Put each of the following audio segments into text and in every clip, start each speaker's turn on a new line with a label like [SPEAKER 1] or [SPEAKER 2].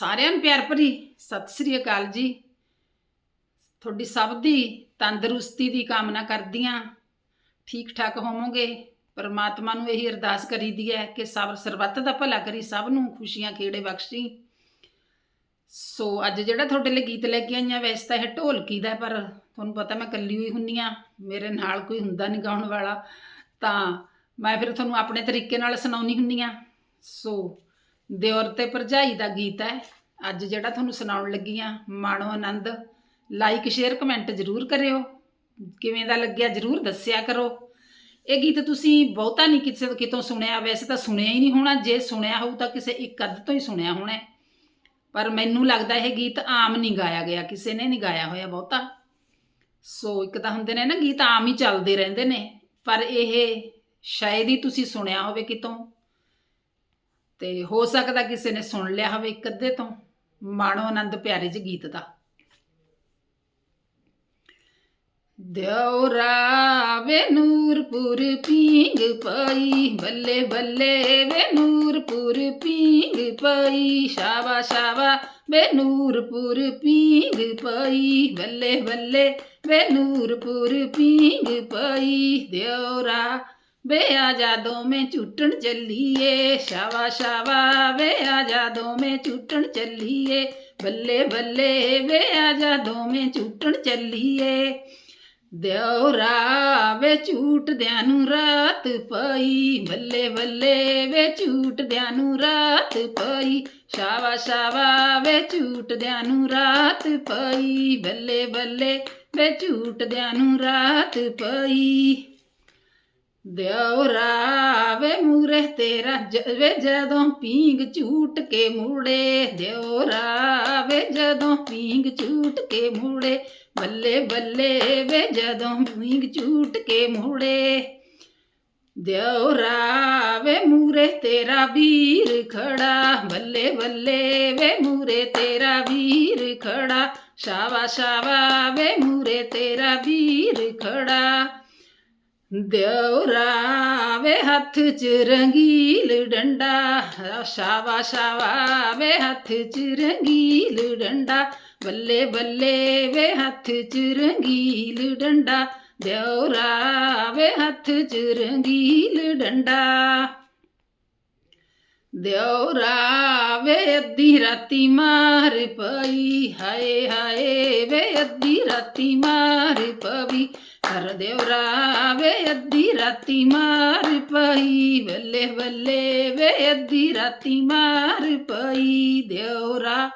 [SPEAKER 1] ਸਾਰਿਆਂ ਨੂੰ ਪਿਆਰ ਭਰੀ ਸਤਿ ਸ੍ਰੀ ਅਕਾਲ ਜੀ। ਤੁਹਾਡੀ ਸਭ ਦੀ ਤੰਦਰੁਸਤੀ ਦੀ ਕਾਮਨਾ ਕਰਦੀ ਕਰਦੀਆਂ ਠੀਕ ਠਾਕ ਹੋਵੋਗੇ? ਪਰਮਾਤਮਾ ਨੂੰ ਇਹੀ ਅਰਦਾਸ ਕਰੀਦੀ ਹੈ ਕਿ ਸਭ ਸਰਬੱਤ ਦਾ ਭਲਾ ਕਰੀ, ਸਭ ਨੂੰ ਖੁਸ਼ੀਆਂ ਖੇੜੇ ਬਖਸ਼ੀ। ਸੋ ਅੱਜ ਜਿਹੜਾ ਤੁਹਾਡੇ ਲਈ ਗੀਤ ਲੈ ਕੇ ਆਈਆਂ ਵੈਸੇ ਤਾਂ ਇਹ ਢੋਲਕੀ ਦਾ ਪਰ ਤੁਹਾਨੂੰ ਪਤਾ ਮੈਂ ਇਕੱਲੀ ਹੋਈ ਹੁੰਨੀ ਆ ਮੇਰੇ ਨਾਲ ਕੋਈ ਹੁੰਦਾ ਨਹੀਂ ਗਾਉਣ ਵਾਲਾ। ਤਾਂ ਮੈਂ ਫਿਰ ਤੁਹਾਨੂੰ ਆਪਣੇ ਤਰੀਕੇ ਨਾਲ ਸੁਣਾਉਣੀ ਹੁੰਨੀ ਆ ਸੋ ਦਿਓਰ ਤੇ ਭਰਜਾਈ ਦਾ ਗੀਤ ਹੈ। ਅੱਜ ਜਿਹੜਾ ਤੁਹਾਨੂੰ ਸੁਣਾਉਣ ਲੱਗੀ ਆ ਮਾਣੋ ਆਨੰਦ ਲਾਈਕ ਸ਼ੇਅਰ ਕਮੈਂਟ ਜ਼ਰੂਰ ਕਰਿਓ। ਕਿਵੇਂ ਦਾ ਲੱਗਿਆ ਜ਼ਰੂਰ ਦੱਸਿਆ ਕਰੋ। ਇਹ ਗੀਤ ਤੁਸੀਂ ਬਹੁਤਾ ਨਹੀਂ ਕਿਸੇ ਤੋਂ ਕਿਤੋਂ ਸੁਣਿਆ, ਵੈਸੇ ਤਾਂ ਸੁਣਿਆ ਹੀ ਨਹੀਂ ਹੋਣਾ। ਜੇ ਸੁਣਿਆ ਹੋਊ ਤਾਂ ਕਿਸੇ ਇੱਕ ਅੱਧ ਤੋਂ ਹੀ ਸੁਣਿਆ ਹੋਣਾ ਪਰ ਮੈਨੂੰ ਲੱਗਦਾ ਇਹ ਗੀਤ ਆਮ ਨਹੀਂ ਗਾਇਆ ਗਿਆ, ਕਿਸੇ ਨੇ ਨਹੀਂ ਗਾਇਆ ਹੋਇਆ ਬਹੁਤਾ। ਸੋ ਇੱਕ ਤਾਂ ਹੁੰਦੇ ਨੇ ਨਾ, ਗੀਤ ਆਮ ਹੀ ਚੱਲਦੇ ਰਹਿੰਦੇ ਨੇ। ਪਰ ਇਹ ਸ਼ਾਇਦ ਹੀ ਤੁਸੀਂ ਸੁਣਿਆ ਹੋਵੇ ਕਿਤੋਂ। ਤੇ ਹੋ ਸਕਦਾ ਕਿਸੇ ਨੇ ਸੁਣ ਲਿਆ ਹੋਵੇ ਇੱਕ ਅੱਧੇ ਤੋਂ। ਮਾਣੋ ਆਨੰਦ ਪਿਆਰੇ ਜਿਹੇ ਗੀਤ ਦਾ। ਦਿਉਰਾ ਵੇ ਨੂਰਪੁਰ ਪੀਂਗ ਪਈ, ਬੱਲੇ ਬੱਲੇ ਵੇ ਨੂਰਪੁਰ ਪੀਂਗ ਪਈ ਸ਼ਾਵਾ ਸ਼ਾਵਾ ਵੇ ਨੂਰਪੁਰ ਪੀਂਗ ਪਈ, ਬੱਲੇ ਬੱਲੇ ਵੇ ਨੂਰਪੁਰ ਪੀਂਗ ਪਈ ਦਿਉਰਾ ਵੇ ਆ ਜਾ ਦੋਵੇਂ ਝੂਟਣ ਚੱਲੀਏ ਸ਼ਾਵਾ ਸ਼ਾਵਾ ਵੇ ਆ ਜਾ ਦੋਵੇਂ ਝੂਟਣ ਚੱਲੀਏ, ਬੱਲੇ ਬੱਲੇ ਵੇ ਆ ਜਾ ਦੋਵੇਂ ਝੂਟਣ ਚੱਲੀਏ। ਦਿਉਰਾ ਵੇ ਝੂਟਦਿਆਂ ਨੂੰ ਰਾਤ ਪਈ, ਬੱਲੇ ਬੱਲੇ ਵੇ ਝੂਟਦਿਆਂ ਨੂੰ ਰਾਤ ਪਈ ਸ਼ਾਵਾ ਸ਼ਾਵਾ ਵੇ ਝੂਟਦਿਆਂ ਨੂੰ ਰਾਤ ਪਈ, ਬੱਲੇ ਬੱਲੇ ਵੇ ਝੂਟਦਿਆਂ ਨੂੰ ਰਾਤ ਪਈ। ਦਿਉਰਾ ਵੇ ਮੂਰੇ ਤੇਰਾ ਜ- ਵੇ ਜਦੋਂ ਪੀਂਗ ਝੂਟ ਕੇ ਮੁੜੇ ਦਿਉਰਾ ਵੇ ਜਦੋਂ ਪੀਂਗ ਝੂਟ ਕੇ ਮੁੜੇ, ਬੱਲੇ ਬੱਲੇ ਵੇ ਜਦੋਂ ਪੀਂਗ ਝੂਟ ਕੇ ਮੁੜੇ। ਦਿਉਰਾ ਵੇ ਮੂਰੇ ਤੇਰਾ ਵੀਰ ਖੜਾ, ਬੱਲੇ ਬੱਲੇ ਵੇ ਮੂਰੇ ਤੇਰਾ ਵੀਰ ਖੜਾ, ਸ਼ਾਵਾ ਸ਼ਾਵਾ ਵੇ ਮੂਰੇ ਤੇਰਾ ਵੀਰ ਖੜਾ। ਦਿਉਰਾ ਵੇ ਹੱਥ ਚ ਰੰਗੀਲ ਡੰਡਾ, ਸ਼ਾਵਾ ਸ਼ਾਵਾ ਵੇ ਹੱਥ ਚ ਰੰਗੀਲ ਡੰਡਾ, ਬੱਲੇ ਬੱਲੇ ਵੇ ਹੱਥ ਚ ਰੰਗੀਲ ਡੰਡਾ ਦਿਉਰਾ ਵੇ ਹੱਥ ਚ ਰੰਗੀਲ ਡੰਡਾ। ਦਿਉਰਾ ਵੇ ਅੱਧੀ ਰਾਤੀ ਮਾਰ ਪਈ, ਹਾਏ ਹਾਏ ਵੇ ਅੱਧੀ ਰਾਤੀ ਮਾਰ ਪਵੀ ਕਰ ਦਿਉਰਾ ਵੇ ਅੱਧੀ ਰਾਤੀ ਮਾਰ ਪਈ ਬੱਲੇ ਬੱਲੇ ਵੇ ਅੱਧੀ ਰਾਤੀ ਮਾਰ ਪਈ। ਦਿਉਰਾ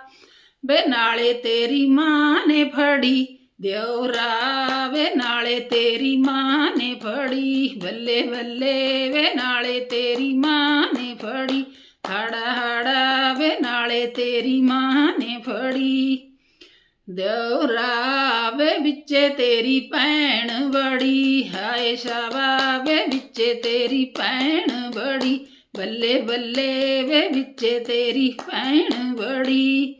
[SPEAKER 1] ਵੇ ਨਾਲੇ ਤੇਰੀ ਮਾਂ ਨੇ ਫੜੀ ਦਿਉਰਾ ਵੇ ਨਾਲੇ ਤੇਰੀ ਮਾਂ ਨੇ ਫੜੀ ਬੱਲੇ ਬੱਲੇ ਵੇ ਨਾਲੇ ਤੇਰੀ ਮਾਂ ਨੇ ਫੜੀ, ਹੜਾ ਹੜਾ ਵੇ ਨਾਲੇ ਤੇਰੀ ਮਾਂ ਨੇ ਫੜੀ। ਦਿਉਰਾ ਵੇ ਵਿੱਚੇ ਤੇਰੀ ਭੈਣ ਬੜੀ, ਹਾਏ ਸ਼ਾਵਾ ਵੇ ਵਿੱਚੇ ਤੇਰੀ ਭੈਣ ਬੜੀ, ਬੱਲੇ ਬੱਲੇ ਵੇ ਵਿੱਚੇ ਤੇਰੀ ਭੈਣ ਬੜੀ।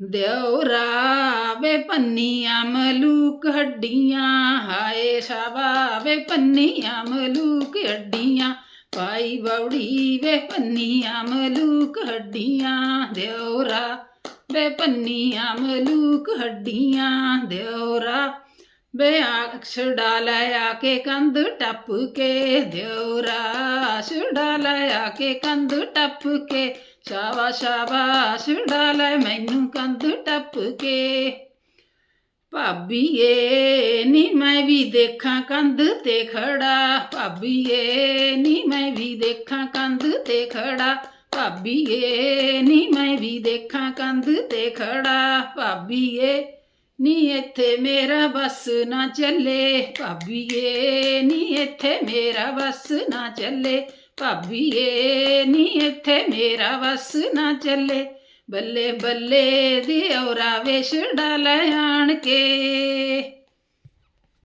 [SPEAKER 1] ਦਿਉਰਾ ਵੇ ਪੰਨੀਆਂ ਮਲੂਕ ਹੱਡੀਆਂ, ਹਾਏ ਸ਼ਾਵਾ ਵੇ ਪੰਨੀਆਂ ਮਲੂਕ ਹੱਡੀਆਂ ਪਾਈ ਬੌੜੀ ਵੇ ਪੰਨੀਆਂ ਮਲੂਕ ਹੱਡੀਆਂ, ਦਿਉਰਾ ਵੇ ਪੰਨੀਆਂ, ਮਲੂਕ ਹੱਡੀਆਂ ਦਿਉਰਾ ਵੇ ਛੁਡਾ ਲਿਆ ਕੇ ਕੰਧ ਟੱਪ ਕੇ ਦਿਉਰਾ ਛੁਡਾ ਲਿਆ ਕੇ ਕੰਧ ਟੱਪ ਕੇ ਸ਼ਾਵਾ ਸ਼ਾਵਾ ਛੁਡਾ ਲੈ ਮੈਨੂੰ ਕੰਧ ਟੱਪ ਕੇ। ਭਾਬੀਏ, ਨੀ ਮੈਂ ਵੀ ਦੇਖਾਂ ਕੰਧ ਤੇ ਖੜਾ। ਭਾਬੀਏ, ਨੀ ਮੈਂ ਵੀ ਦੇਖਾਂ ਕੰਧ ਤੇ ਖੜਾ। ਭਾਬੀਏ ਨੀ ਮੈਂ ਵੀ ਦੇਖਾਂ ਕੰਧ ਤੇ ਖੜਾ। ਭਾਬੀਏ ਨੀ ਇੱਥੇ ਮੇਰਾ ਬਸ ਨਾ ਚੱਲੇ। ਭਾਬੀਏ ਨੀ ਇੱਥੇ ਮੇਰਾ ਬਸ ਨਾ ਚੱਲੇ। ਭਾਬੀਏ ਨੀ ਇੱਥੇ ਮੇਰਾ ਬਸ ਨਾ ਚੱਲੇ। ਬੱਲੇ ਬੱਲੇ ਦਿਉਰਾ ਵੇਸ਼ ਡਾਲ ਆਣ ਕੇ।